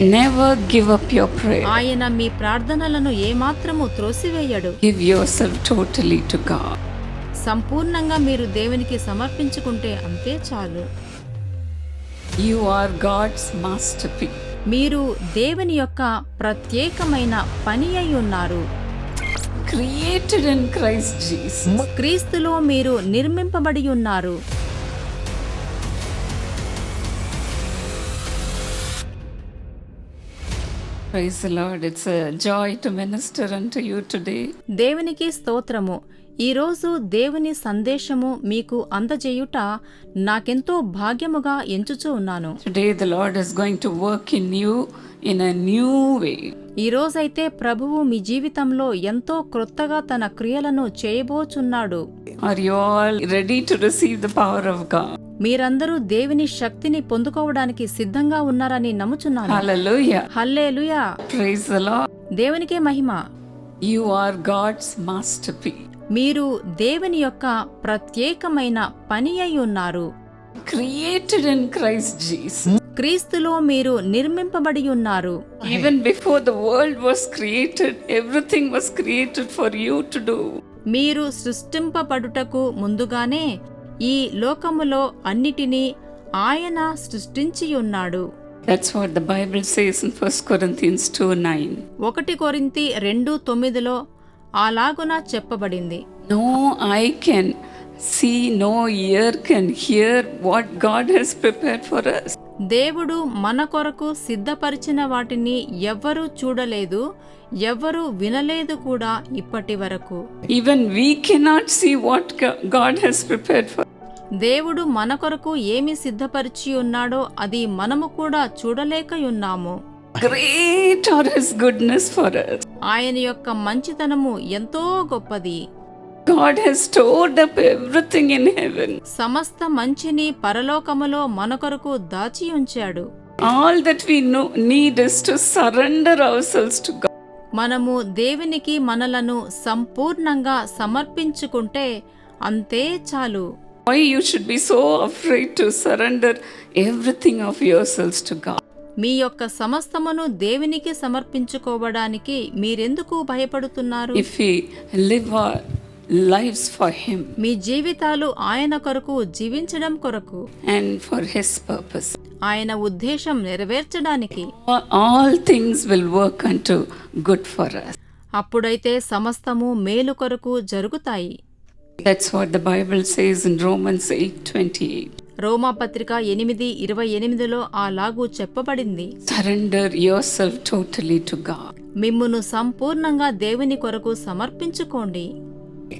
Never give up your ఆయన మీ ప్రార్థనలను ఏమాత్రము త్రోసివేయడు. గివ్ యువర్ టోటలీ సంపూర్ణంగా మీరు దేవునికి సమర్పించుకుంటే అంతే చాలు. You are God's masterpiece మీరు దేవుని యొక్క ప్రత్యేకమైన పని అయి ఉన్నారు. క్రియేటెడ్ ఇన్ క్రైస్ట్ జీసస్ క్రీస్తులో మీరు నిర్మింపబడి ఉన్నారు. Praise Lord minister and to you దేవునికి స్తోత్రము. ఈరోజు దేవుని సందేశము మీకు అందజేయుట నాకెంతో భాగ్యముగా ఎంచుచూ ఉన్నాను. ఈ రోజైతే ప్రభువు మీ జీవితంలో ఎంతో క్రొత్తగా తన క్రియలను చేయబోచున్నాడు. మీరందరూ దేవుని శక్తిని పొందుకోవడానికి సిద్ధంగా ఉన్నారని నమ్ముచున్నాను. దేవునికే మహిమ. You are God's masterpiece మీరు దేవుని యొక్క ప్రత్యేకమైన పని అయి ఉన్నారు. క్రియేటెడ్ ఇన్ క్రైస్ట్ జీసస్ క్రీస్తులో మీరు నిర్మింపబడి ఉన్నారు. Even before the world was created everything was created for you to do మీరు సృష్టింపబడుటకు ముందుగానే ఈ లోకములో అన్నిటిని ఆయన సృష్టించి ఉన్నాడు. That's what the Bible says in first Corinthians 2:9 1 కొరింథీ 2:9 లో అలాగున చెప్పబడింది. No eye can see, no ear can hear what God has prepared for us. దేవుడు మన కొరకు సిద్ధపరిచిన వాటిని ఎవ్వరూ చూడలేదు ఎవ్వరూ వినలేదు కూడా ఇప్పటి వరకు. We cannot see what Go- God has prepared for. దేవుడు మన కొరకు ఏమి సిద్ధపరిచి ఉన్నాడో అది మనము కూడా చూడలేకయున్నాము. Great are His goodness for us. ఆయన యొక్క మంచితనము ఎంతో గొప్పది God has stored up everything in heaven. సమస్త మంచిని పరలోకములో మన కొరకు దాచి ఉంచాడు All that we know, need is to surrender ourselves to God. మనము దేవునికి మనలను సంపూర్ణంగా సమర్పించుకుంటే అంతే చాలు Why you should be so afraid to surrender everything of yourselves to God? మీ యొక్క సమస్తమును దేవునికి సమర్పించుకోవడానికి మీరెందుకు భయపడుతున్నారు live our lives for Him మీ జీవితాలు ఆయన కొరకు జీవించడం కొరకు and for His purpose, ఆయన ఉద్దేశం నెరవేర్చడానికి all things will work unto good for us. అప్పుడైతే సమస్తము మేలు కొరకు జరుగుతాయి That's what the Bible says in Romans 8:28. రోమా పత్రిక ఎనిమిది ఇరవై ఎనిమిదిలో ఆ లాగు చెప్పబడింది. Surrender yourself totally to God మిమ్మును సంపూర్ణంగా దేవుని కొరకు సమర్పించుకోండి.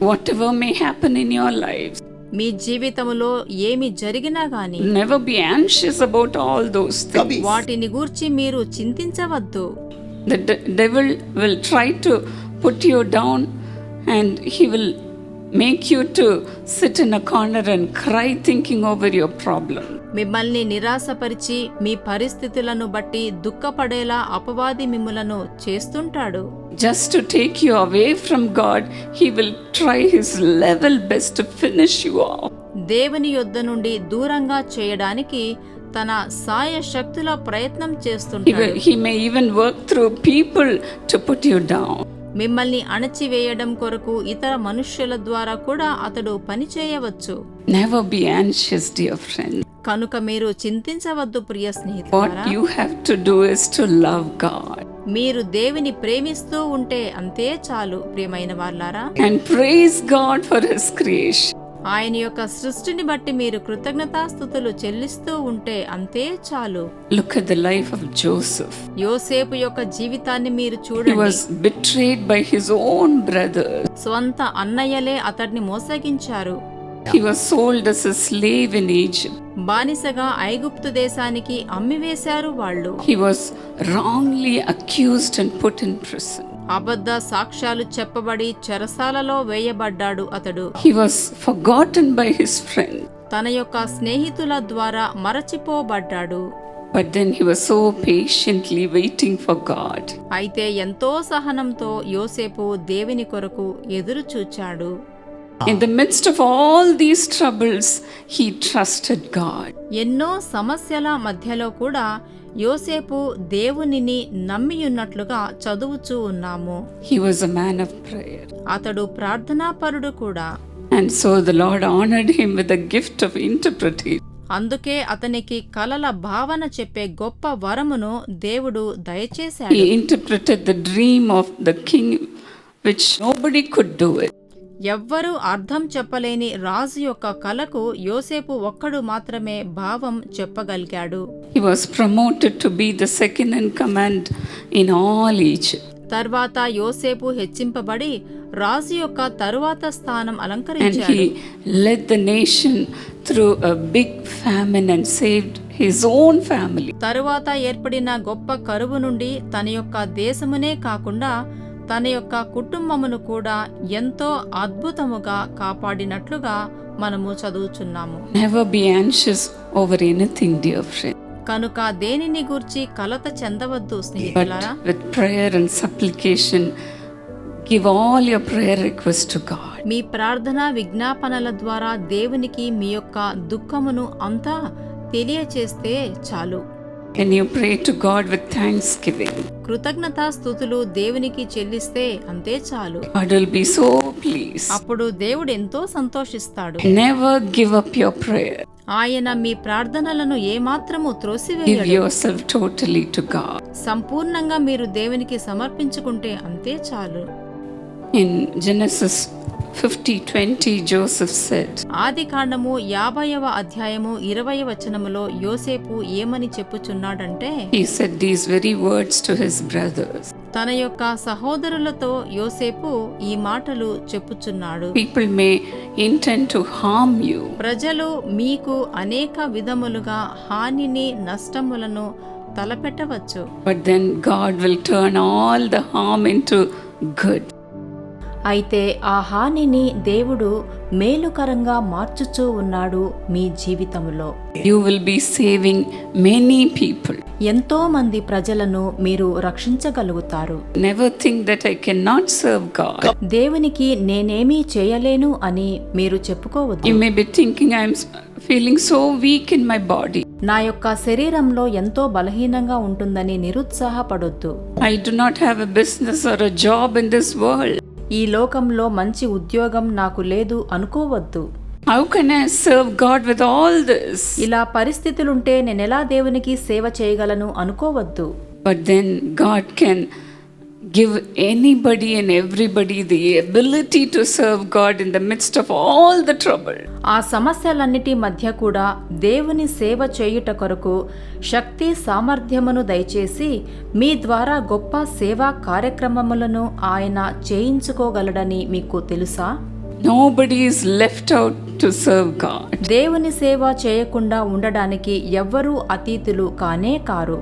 Whatever may happen in your life మీ జీవితంలో ఏమి జరిగినా గాని never be anxious about all those things వాటిని గురించి మీరు చింతించవద్దు. The devil will try to put you down and he will make you to sit in a corner and cry thinking over your problem. మిమ్మల్ని నిరాశపరిచి మీ పరిస్థితులను బట్టి దుఃఖపడేలా అపవాది మిమ్ములను చేస్తుంటాడు Just to take you away from God, he will try his level best to finish you off. దేవుని యొద్ద నుండి దూరంగా చేయడానికి తన సాయ శక్తుల ప్రయత్నం చేస్తుంటాడు he may even work through people to put you down. మిమ్మల్ని అణచివేయడం కొరకు ఇతర మనుష్యుల ద్వారా కూడా అతడు పని చేయవచ్చు Never be anxious, dear friend. కనుక మీరు చింతించవద్దు ప్రియ స్నేహితులారా What you have to do is to love God మీరు దేవుని ప్రేమిస్తూ ఉంటే అంతే చాలు ప్రియమైన వాళ్ళారా and praise God for his creation. ఆయన యొక్క సృష్టిని బట్టి మీరు కృతజ్ఞతాస్థుతులు చెల్లిస్తూ ఉంటే అంతే చాలు. Look the life of Joseph Yosepu యొక్క జీవితాన్ని మీరు చూడండి. Was by his own brothers స్వంత అన్నయ్యలే అతడిని మోసగించారు. He was sold as a slave in egypt. బానిసగా ఐగుప్తు దేశానికి అమ్మివేశారు వాళ్ళు. He was wrongly accused and put in prison అబద్ధ సాక్ష్యాలు చెప్పబడి చెరసాలలో వేయబడ్డాడు అతడు by his friends. తన యొక్క స్నేహితుల ద్వారా మరచిపోబడ్డాడు But then he was so patiently waiting for God. అయితే ఎంతో సహనంతో యోసేపు దేవుని కొరకు ఎదురు చూచాడు In the midst of all these troubles, he trusted God. ఎన్నో సమస్యల మధ్యలో కూడా యోసేపు దేవునిని నమ్మియున్నట్లుగా చదువుచూ ఉన్నాము He was a man of prayer. అతడు ప్రార్థనాపరుడు కూడా And so the Lord honored him with the gift of interpretation. అందుకే అతనికి కలల భావన చెప్పే గొప్ప వరమును దేవుడు దయచేశాడు He interpreted the dream of the king, which nobody could do it. ఎవ్వరూ అర్థం చెప్పలేని రాజు యొక్క కలకు యోసేపు ఒక్కడు మాత్రమే భావం చెప్పగలిగాడు in command in all Egypt. తర్వాత యోసేపు హెచ్చింపబడి రాజు యొక్క తరువాత స్థానం అలంకరించాడు big famine and saved his own family. తరువాత ఏర్పడిన గొప్ప కరువు నుండి తన యొక్క దేశమునే కాకుండా తన యొక్క కుటుంబమును కూడా ఎంతో అద్భుతముగా కాపాడినట్లుగా మనము చదువుచున్నాము. Friend, కనుక దేనిని గూర్చి కలత చెందవద్దు స్నేహితులారా? Your prayer requests to God. మీ ప్రార్థన విజ్ఞాపనల ద్వారా దేవునికి మీ యొక్క దుఃఖమును అంతా తెలియచేస్తే చాలు. Can you pray to God with thanksgiving కృతజ్ఞత స్థుతులు దేవునికి చెల్లిస్తే అంతే చాలు. గాడ్ బి సో ప్లీజ్ అప్పుడు దేవుడు ఎంతో సంతోషిస్తాడు. Never give up your prayer ఆయన మీ ప్రార్థనలను ఏ ఏమాత్రము త్రోసివేయడు. సంపూర్ణంగా మీరు దేవునికి సమర్పించుకుంటే అంతే చాలు. In Genesis fifty twenty Joseph set ఆది కాండము యాభైవ అధ్యాయము ఇరవై వచనములో యోసేపు ఏమని చెప్పుచున్నాడంటే ఈ set these very words to his brothers తన యొక్క సహోదరులతో యోసేపు ఈ మాటలు చెప్పుచున్నాడు. People may intent to harm you ప్రజలు మీకు అనేక విధములుగా హానిని నష్టములను తలపెట్టవచ్చు. But then God will turn all the harm into good అయితే ఆ హానిని దేవుడు మేలుకరంగా మార్చుచూ ఉన్నాడు మీ జీవితంలో you will be saving many people ఎంతో మంది ప్రజలను మీరు రక్షించగలుగుతారు. Never think that I can not serve God దేవునికి నేనేమీ చేయలేను అని మీరు చెప్పుకోవద్దు. You may be thinking I am feeling so weak in my body నా యొక్క శరీరంలో ఎంతో బలహీనంగా ఉంటుందని నిరుత్సాహపడొద్దు. I do not have a business or a job in this world ఈ లోకంలో మంచి ఉద్యోగం నాకు లేదు అనుకోవద్దు How can I serve God with all this? ఇలా పరిస్థితులుంటే నేనెలా దేవునికి సేవ చేయగలను అనుకోవద్దు But then God can give anybody and everybody the ability to serve God in the midst of all the trouble. ఆ సమస్యలన్నిటి మధ్య కూడా దేవుని సేవ చేయుట కొరకు శక్తి సామర్థ్యమును దయచేసి మీ ద్వారా గొప్ప సేవా కార్యక్రమములను ఆయన చేయించుకోగలడని మీకు తెలుసా Nobody is left out to serve God. దేవుని సేవ చేయకుండా ఉండడానికి ఎవ్వరూ అతీతులు కానే car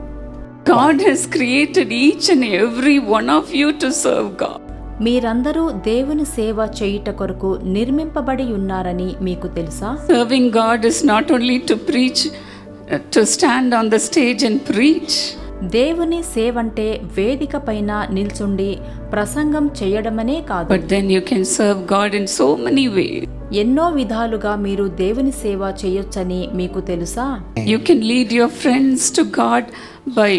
God has created each and every one of you to serve God మీరందరూ దేవుని సేవ చేయుట కొరకు నిర్మింపబడి ఉన్నారని మీకు తెలుసా? Serving God is not only to preach to stand on the stage and preach దేవుని సేవ అంటే వేదికపైన నిల్చుండి ప్రసంగం చేయడమనే కాదు. But then you can serve God in so many ways ఎన్నో విధాలుగా మీరు దేవుని సేవ చేయొచ్చని మీకు తెలుసా? You can lead your friends to God by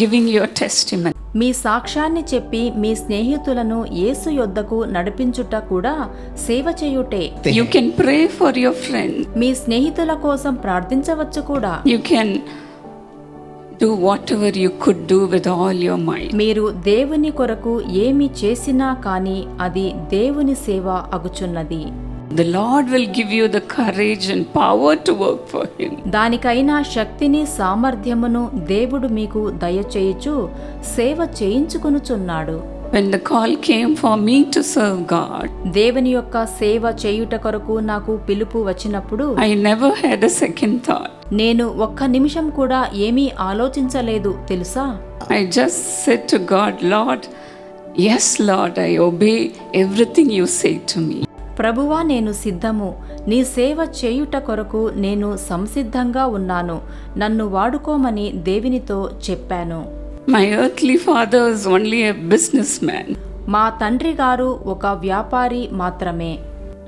giving your testimony మీ సాక్ష్యాన్ని చెప్పి మీ స్నేహితులను యేసు యొద్దకు నడిపించుట కూడా సేవ చేయుటే. You can pray for your friend మీ స్నేహితుల కోసం ప్రార్థించవచ్చు కూడా. You can do whatever you could do with all your mind మీరు దేవుని కొరకు ఏమి చేసినా కానీ అది దేవుని సేవ అగుచున్నది. The Lord will give you the courage and power to work for Him. దానికైనా శక్తిని సామర్థ్యమును దేవుడు మీకు దయచేయుచు సేవ చేయించుకొనుచున్నాడు When the call came for me to serve God, దేవుని యొక్క సేవ చేయుట కొరకు నాకు పిలుపు వచ్చినప్పుడు I never had a second thought. నేను ఒక్క నిమిషం కూడా ఏమీ ఆలోచించలేదు తెలుసా I just said to God, Lord, yes, Lord, I obey everything you say to me. ప్రభువా నేను సిద్ధము. నీ సేవ చేయుట కొరకు నేను సంసిద్ధంగా ఉన్నాను. నన్ను వాడుకోమని దేవినితో చెప్పాను. My earthly father's only a businessman మా తండ్రి గారు ఒక వ్యాపారి మాత్రమే.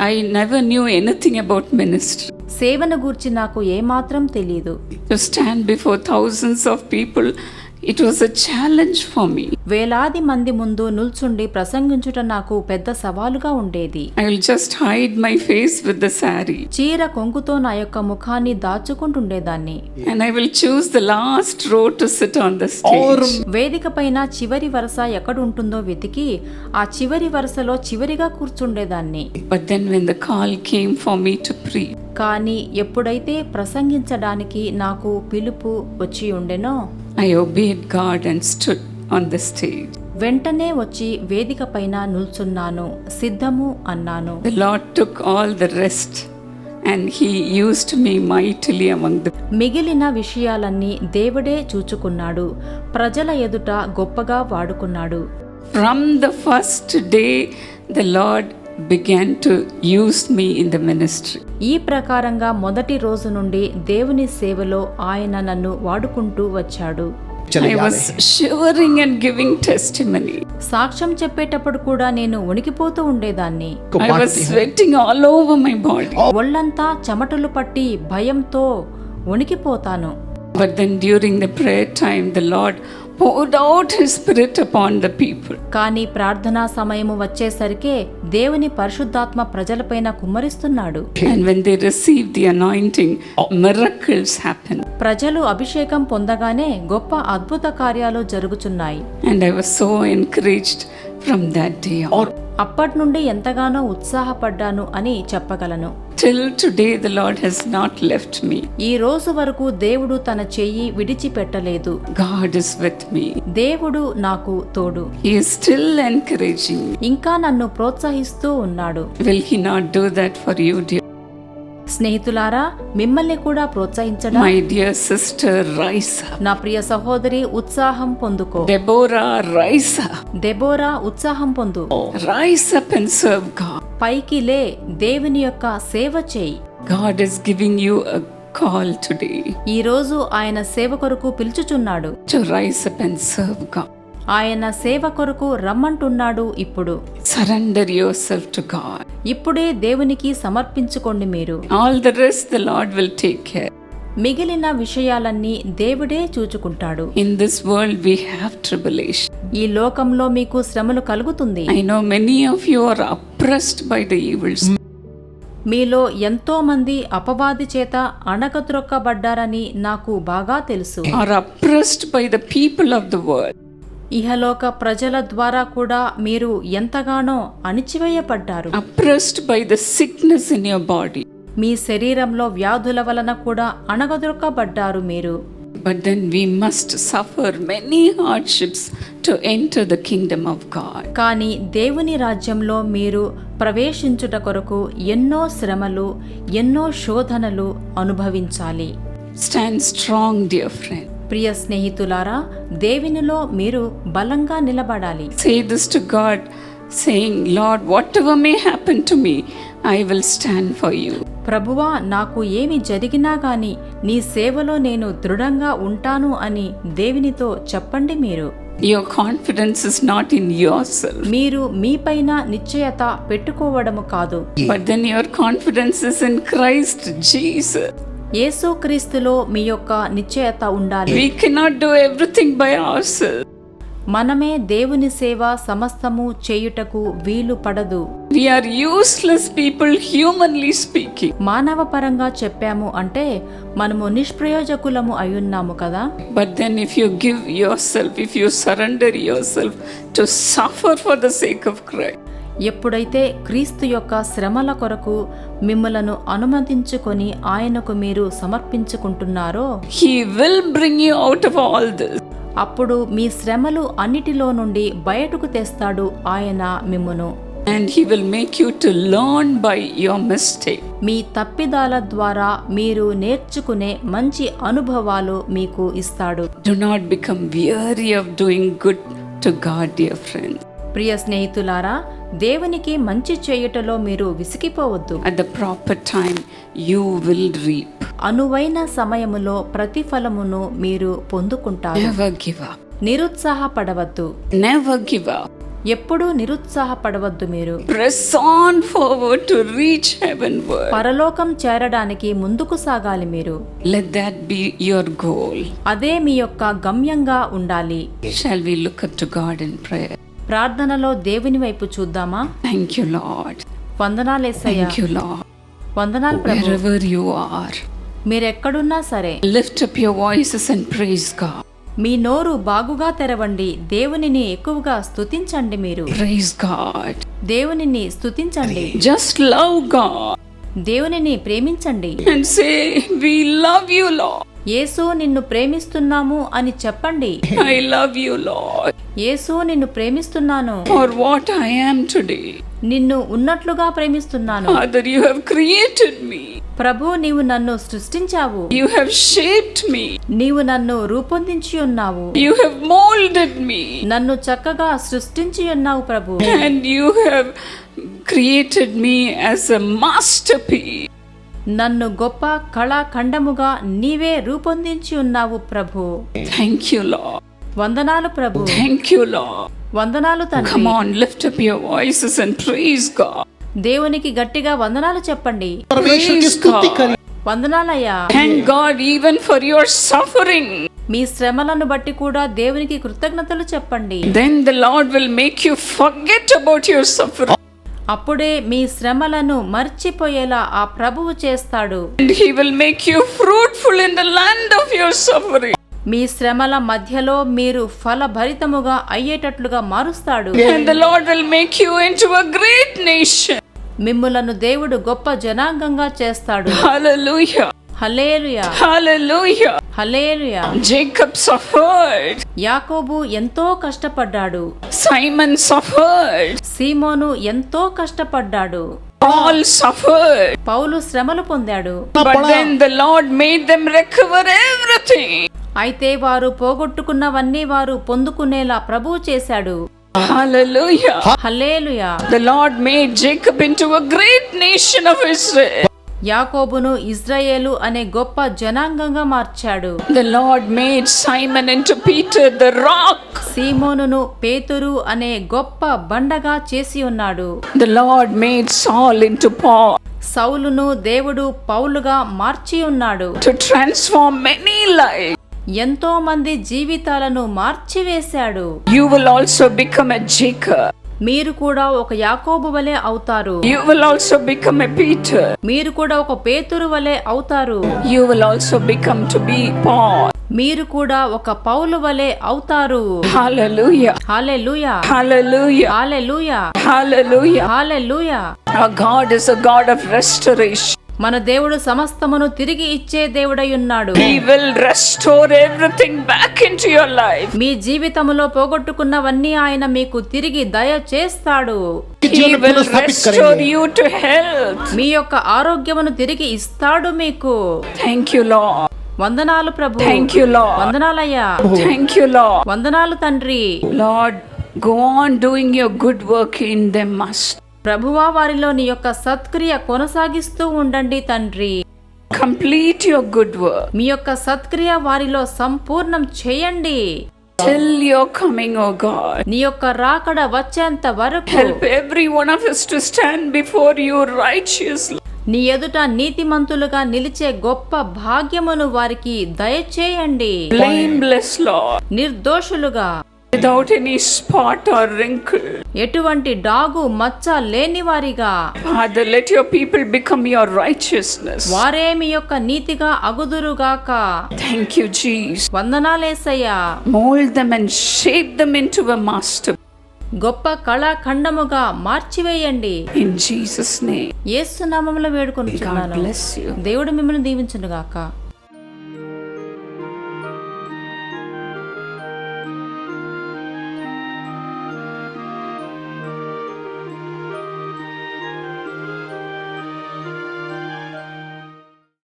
I never knew anything about minister సేవను గురించి నాకు ఏమాత్రం తెలియదు stand before thousands of people it was a challenge for me వేలాది మంది ముందు నిల్చుండి ప్రసంగించుట నాకు పెద్ద సవాలుగా ఉండేది. I will just hide my face with the sari చీర కొంగుతో నా యొక్క ముఖాన్ని దాచుకుంటుండేదాన్ని. And I will choose the last row to sit on the stage వేదిక పైన చివరి వరుస ఎక్కడ ఉంటుందో వెతికి ఆ చివరి వరుసలో చివరిగా కూర్చుండేదాన్ని. But then when the call came for me to preach కానీ ఎప్పుడైతే ప్రసంగించడానికి నాకు పిలుపు వచ్చి ఉండెనో వెంటనే వచ్చి వేదిక పైన నుల్చున్నాను సిద్ధము అన్నాను. The Lord took all the rest and he used me mightily among the మిగిలిన విషయాలన్నీ దేవుడే చూచుకున్నాడు ప్రజల ఎదుట గొప్పగా వాడుకున్నాడు. From the first day the Lord began to use me in the ministry ఈ ప్రకారంగా మొదటి రోజు నుండి దేవుని సేవలో ఆయన నన్ను వాడుకుంటూ వచ్చాడు. సాక్ష్యం చెప్పేటప్పుడు కూడా నేను ఉనికిపోతూ ఉండేదాన్ని. ఆల్ ఓవర్ మై బాడీ ఒళ్ళంతా చెమటలు పట్టి భయంతో ఉనికిపోతాను. But then during the prayer time the Lord కానీ ప్రార్థనా సమయము వచ్చేసరికే దేవుని పరిశుద్ధాత్మ ప్రజలపైన కుమ్మరిస్తున్నాడు. ప్రజలు అభిషేకం పొందగానే గొప్ప అద్భుత కార్యాలు జరుగుతున్నాయి and I was so encouraged from that day అప్పటి నుండి ఎంతగానో ఉత్సాహపడ్డాను అని చెప్పగలను. Till today the Lord has not left me ఈ రోజు వరకు దేవుడు తన చెయ్యి విడిచిపెట్టలేదు. గాడ్ ఇస్ విత్ మీ దేవుడు నాకు తోడు. హి స్టిల్ ఎన్కరేజింగ్ ఇంకా నన్ను ప్రోత్సహిస్తూ ఉన్నాడు. Will he that for you dear స్నేహితులారా మిమ్మల్ని కూడా ప్రోత్సహించడా dear sister, rise up. నా ప్రియ సహోదరి ఉత్సాహం పొందుకో rise up. దెబోరా ఉత్సాహం పొందు Rise up and serve God. పైకి లే దేవుని యొక్క సేవ చేయి God is giving you a call today ఈ రోజు ఆయన సేవ కొరకు పిలుచుచున్నాడు to rise up and serve God. ఆయన సేవ కొరకు రమ్మంటున్నాడు ఇప్పుడు surrender your self to God ఇప్పుడే దేవునికి సమర్పించుకోండి మీరు. All the rest the Lord will take care మిగిలిన విషయాలన్నీ దేవుడే చూచుకుంటాడు. In this world we have tribulation ఈ లోకంలో మీకు శ్రమలు కలుగుతుంది. I know many of you are oppressed by the evils మీలో ఎంతో మంది అపవాది చేత అణగద్రొక్కబడ్డారని నాకు బాగా తెలుసు. Are by the people of the world ఇహలోక ప్రజల ద్వారా కూడా మీరు ఎంతగానో అణిచివేయబడ్డారు. By the sickness in your body మీ శరీరంలో వ్యాధుల వలన కూడా అణగదొరకబడ్డారు మీరు. But then we must suffer many hardships to enter the kingdom of God కానీ దేవుని రాజ్యంలో మీరు ప్రవేశించుట కొరకు ఎన్నో శ్రమలు ఎన్నో శోధనలు అనుభవించాలి. స్టాండ్ స్ట్రాంగ్ డియర్ ఫ్రెండ్ ప్రియ స్నేహితులారా దేవినిలో మీరు బలంగా నిలబడాలి. Say this to God saying Lord whatever may happen to me I will stand for you ప్రభువా నాకు ఏమి జరిగినా గాని నీ సేవలో నేను దృఢంగా ఉంటాను అని దేవినితో చెప్పండి మీరు. Your confidence is not in yourself మీరు మీపైన నిశ్చయత పెట్టుకోవడము కాదు. But then your confidence is in Christ Jesus యేసుక్రీస్తులో మీ యొక్క నిశ్చయత ఉండాలి. డూ ఎవ్రీథింగ్ బై మనమే దేవుని సేవ సమస్తము చేయుటకు వీలు పడదు. యూస్లెస్ పీపుల్ హ్యూమన్లీ స్పీకింగ్ మానవ పరంగా చెప్పాము అంటే మనము నిష్ప్రయోజకులము అయి ఉన్నాము కదా? But then if you give yourself if you surrender yourself to suffer for the sake of ఎప్పుడైతే క్రీస్తు యొక్క శ్రమల కొరకు మిమ్మలను అనుమతించుకొని ఆయనకు మీరు సమర్పించుకుంటున్నారో He will bring you out of all this. అప్పుడు మీ శ్రమలు అన్నిటిలో నుండి బయటకు తెస్తాడు ఆయన మిమ్మును And He will make you to learn by your mistake. మీ తప్పిదాల ద్వారా మీరు నేర్చుకునే మంచి అనుభవాలు మీకు ఇస్తాడు Do not become weary of doing good to God, dear friends. ప్రియ స్నేహితులారా దేవునికి మంచి చేయుటలో మీరు విసిగిపోవద్దు. At the proper time you will reap అనువైన సమయములో ప్రతిఫలమును మీరు పొందుకుంటారు. నెవర్ గివ్ అప్ నిరుత్సాహపడవద్దు. నెవర్ గివ్ అప్ ఎప్పుడు నిరుత్సాహపడవద్దు మీరు. Press on forward to reach heaven world పరలోకం చేరడానికి ముందుకు సాగాలి మీరు. Let that be your goal అదే మీ యొక్క గమ్యంగా ఉండాలి. Shall we look at to God in prayer ప్రార్థనలో దేవుని వైపు చూద్దామా? థ్యాంక్ యూ లాడ్ వందనాలు థ్యాంక్ యూ లాడ్ వందనాలు ప్రభువర్ యు ఆర్ మీరు ఎక్కడున్నా సరే. Lift up your voices and ప్రైజ్గా మీ నోరు బాగుగా తెరవండి. దేవునిని ఎక్కువగా స్తుతించండి మీరు. ప్రైజ్ గాడ్ దేవునిని స్తుతించండి. జస్ట్ లవ్ గాడ్ దేవునిని ప్రేమించండి. And say we love you Lord యేసు నిన్ను ప్రేమిస్తున్నాము అని చెప్పండి. ఐ లవ్ యు లార్డ్ యేసు నిన్ను ప్రేమిస్తున్నాను. For what I am today నిన్ను ఉన్నట్లుగా ప్రేమిస్తున్నాను. Father you have created me ప్రభు నీవు నన్ను సృష్టించావు. యు హావ్ షేప్డ్ మీ నీవు నన్ను రూపొందించి ఉన్నావు. యు హావ్ మోల్డెడ్ మీ నన్ను చక్కగా సృష్టించి ఉన్నావు ప్రభు. And you have created me as a masterpiece నన్ను గొప్ప కళాఖండముగా నీవే రూపొందించి ఉన్నావు ప్రభు. థ్యాంక్ యూ లో వందనాలు ప్రభు. థ్యాంక్ యూ లా వందనాలు తండ్రి. Come on lift up your voices and praise God దేవునికి గట్టిగా వందనాలు చెప్పండి. వందనాలయ్యా. Thank God even for your suffering మీ శ్రమలను బట్టి కూడా దేవునికి కృతజ్ఞతలు చెప్పండి. Then the Lord will make you forget about your suffering అప్పుడే మీ శ్రమలను మర్చిపోయేలా ఆ ప్రభువు చేస్తాడు. మీ శ్రమల మధ్యలో మీరు ఫలభరితముగా అయ్యేటట్లుగా మారుస్తాడు. మిమ్ములను దేవుడు గొప్ప జనాంగంగా చేస్తాడు. Hallelujah hallelujah. Hallelujah hallelujah Jacob suffered. యాకోబు ఎంతో కష్టపడ్డాడు Simon suffered. సీమోను ఎంతో కష్టపడ్డాడు Paul suffered. పౌలు శ్రమలు పొందాడు But then the Lord made them recover everything. అయితే వారు పోగొట్టుకున్నవన్నీ వారు పొందుకునేలా ప్రభువు చేశాడు Hallelujah. Hallelujah The Lord made Jacob into a great nation of Israel. యాకోబును ఇజ్రాయేలు అనే గొప్ప జనాంగంగా మార్చాడు. The Lord made Simon and Peter the rock సీమోనును పేతురు అనే గొప్ప బండగా చేసి ఉన్నాడు. The Lord made Saul into సౌలును దేవుడు పౌలుగా మార్చి ఉన్నాడు. టు ట్రాన్స్ఫార్మ్ మెనీ లైఫ్ ఎంతో మంది జీవితాలను మార్చివేశాడు. You will also become a మీరు కూడా ఒక యాకోబు వలె అవుతారు. You will also become a Peter మీరు కూడా ఒక పేతురు వలె అవుతారు. You will also become to be Paul మీరు కూడా ఒక పౌలు వలె అవుతారు. Hallelujah. Hallelujah hallelujah. Hallelujah hallelujah. Hallelujah God is a God of restoration మన దేవుడు సమస్తమును తిరిగి ఇచ్చే దేవుడై ఉన్నాడు. బ్యాక్ యువర్ లైఫ్ మీ జీవితంలో పోగొట్టుకున్నవన్నీ ఆయన మీకు తిరిగి దయ చేస్తాడు. మీ యొక్క ఆరోగ్యమును తిరిగి ఇస్తాడు మీకు. థ్యాంక్ యూ లో వందనాలు ప్రభు. థ్యాంక్ యూ లో వందనాలయ్యా. థ్యాంక్ యూ లో వందనాలు తండ్రి. Lord go on doing your good work in them must ప్రభువా వారిలో నీ యొక్క సత్క్రియ కొనసాగిస్తూ ఉండండి తండ్రి Complete your good work. మీ యొక్క సత్క్రియ వారిలో సంపూర్ణం చేయండి Till your coming, O God. నీ యొక్క రాకడ వచ్చేంత వరకు Help every one of us to stand before you righteously. నీ ఎదుట నీతిమంతులుగా నిలిచే గొప్ప భాగ్యమును వారికి దయచేయండి Blameless, Lord, నిర్దోషులుగా without any spot or wrinkle. ఎటువంటి డాగు మచ్చ లేని వారిగా Father, let your people become your righteousness. వారే మీ యొక్క నీతిగా అగుదురుగాక Thank you, Jesus. వందనాలేసయ్యా Mold them and shape them into a master. గొప్ప కళాఖండముగా మార్చివేయండి In Jesus' name. యేసు నామములో God వేడుకొనుచున్నాను bless you. దేవుడు మిమ్మల్ని దీవించునుగాక